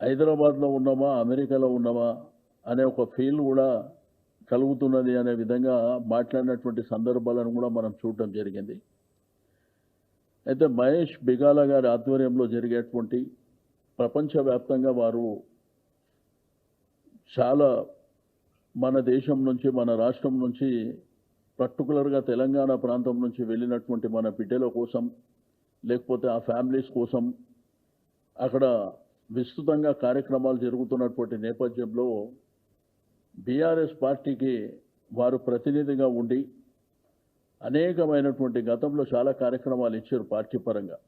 హైదరాబాద్లో ఉన్నామా అమెరికాలో ఉన్నామా అనే ఒక ఫీల్ కూడా కలుగుతున్నది అనే విధంగా మాట్లాడినటువంటి సందర్భాలను కూడా మనం చూడటం జరిగింది. అయితే మహేష్ బిగాల గారి ఆధ్వర్యంలో జరిగేటువంటి ప్రపంచవ్యాప్తంగా వారు చాలా మన దేశం నుంచి మన రాష్ట్రం నుంచి పర్టికులర్గా తెలంగాణ ప్రాంతం నుంచి వెళ్ళినటువంటి మన బిడ్డల కోసం లేకపోతే ఆ ఫ్యామిలీస్ కోసం అక్కడ విస్తృతంగా కార్యక్రమాలు జరుగుతున్నటువంటి నేపథ్యంలో బీఆర్ఎస్ పార్టీకి వారు ప్రతినిధిగా ఉండి అనేకమైనటువంటి గతంలో చాలా కార్యక్రమాలు ఇచ్చారు పార్టీ పరంగా.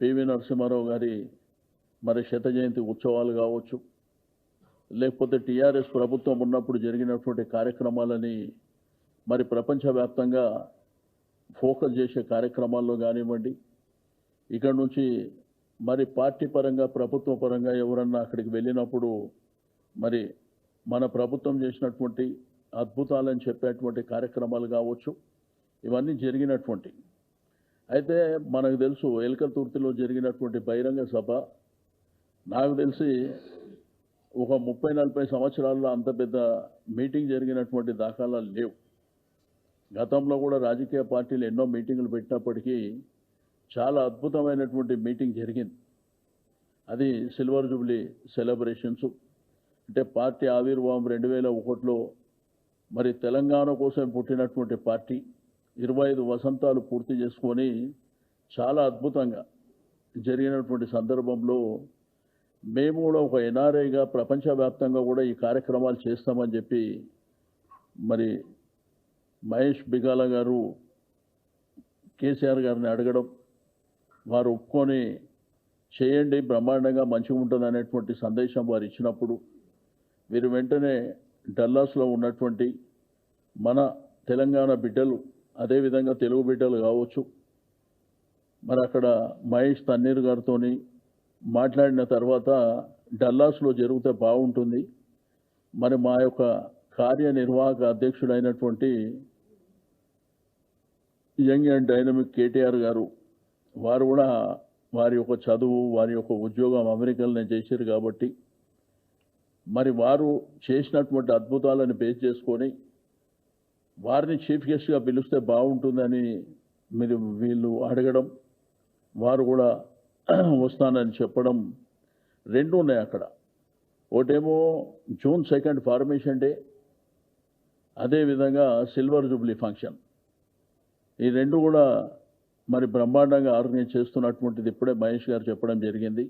పివి నరసింహారావు గారి మరి శత జయంతి ఉత్సవాలు కావచ్చు లేకపోతే టీఆర్ఎస్ ప్రభుత్వం ఉన్నప్పుడు జరిగినటువంటి కార్యక్రమాలని మరి ప్రపంచవ్యాప్తంగా ఫోకస్ చేసే కార్యక్రమాల్లో కానివ్వండి ఇక్కడ నుంచి మరి పార్టీ పరంగా ప్రభుత్వ పరంగా ఎవరన్నా అక్కడికి వెళ్ళినప్పుడు మరి మన ప్రభుత్వం చేసినటువంటి అద్భుతాలని చెప్పేటువంటి కార్యక్రమాలు కావచ్చు ఇవన్నీ జరిగినటువంటి. అయితే మనకు తెలుసు ఎలకతుర్తిలో జరిగినటువంటి బహిరంగ సభ. నాకు తెలిసి ఒక ముప్పై నలభై సంవత్సరాల్లో అంత పెద్ద మీటింగ్ జరిగినటువంటి దాఖలాలు లేవు. గతంలో కూడా రాజకీయ పార్టీలు ఎన్నో మీటింగులు పెట్టినప్పటికీ చాలా అద్భుతమైనటువంటి మీటింగ్ జరిగింది. అది సిల్వర్ జూబ్లీ సెలబ్రేషన్స్. అంటే పార్టీ ఆవిర్భావం రెండు వేల ఒకటిలో మరి తెలంగాణ కోసం పుట్టినటువంటి పార్టీ ఇరవై ఐదు వసంతాలు పూర్తి చేసుకొని చాలా అద్భుతంగా జరిగినటువంటి సందర్భంలో మేము కూడా ఒక ఎన్ఆర్ఐగా ప్రపంచవ్యాప్తంగా కూడా ఈ కార్యక్రమాలు చేస్తామని చెప్పి మరి మహేష్ బిగాల గారు కేసీఆర్ గారిని అడగడం వారు ఒప్పుకొని చేయండి బ్రహ్మాండంగా మంచిగా ఉంటుంది అనేటువంటి సందేశం వారు ఇచ్చినప్పుడు వీరు వెంటనే డల్లాస్లో ఉన్నటువంటి మన తెలంగాణ బిడ్డలు అదేవిధంగా తెలుగు బిడ్డలు కావచ్చు మరి అక్కడ మహేష్ తన్నీర్ గారితో మాట్లాడిన తర్వాత డల్లాస్లో జరిగితే బాగుంటుంది. మరి మా యొక్క కార్యనిర్వాహక అధ్యక్షుడైనటువంటి young and dynamic KTR garu వారు కూడా వారి యొక్క చదువు వారి యొక్క ఉద్యోగం అమెరికాలోనే చేశారు కాబట్టి మరి వారు చేసినటువంటి అద్భుతాలను బేస్ చేసుకొని వారిని చీఫ్ గెస్ట్గా పిలిస్తే బాగుంటుందని మీరు వీళ్ళు అడగడం వారు కూడా వస్తానని చెప్పడం రెండు ఉన్నాయి అక్కడ. ఒకటేమో జూన్ సెకండ్ ఫార్మేషన్ డే అదేవిధంగా సిల్వర్ జూబ్లీ ఫంక్షన్ ఈ రెండు కూడా మరి బ్రహ్మాండంగా ఆర్గనైజ్ చేస్తున్నటువంటిది ఇప్పుడే మహేష్ గారు చెప్పడం జరిగింది.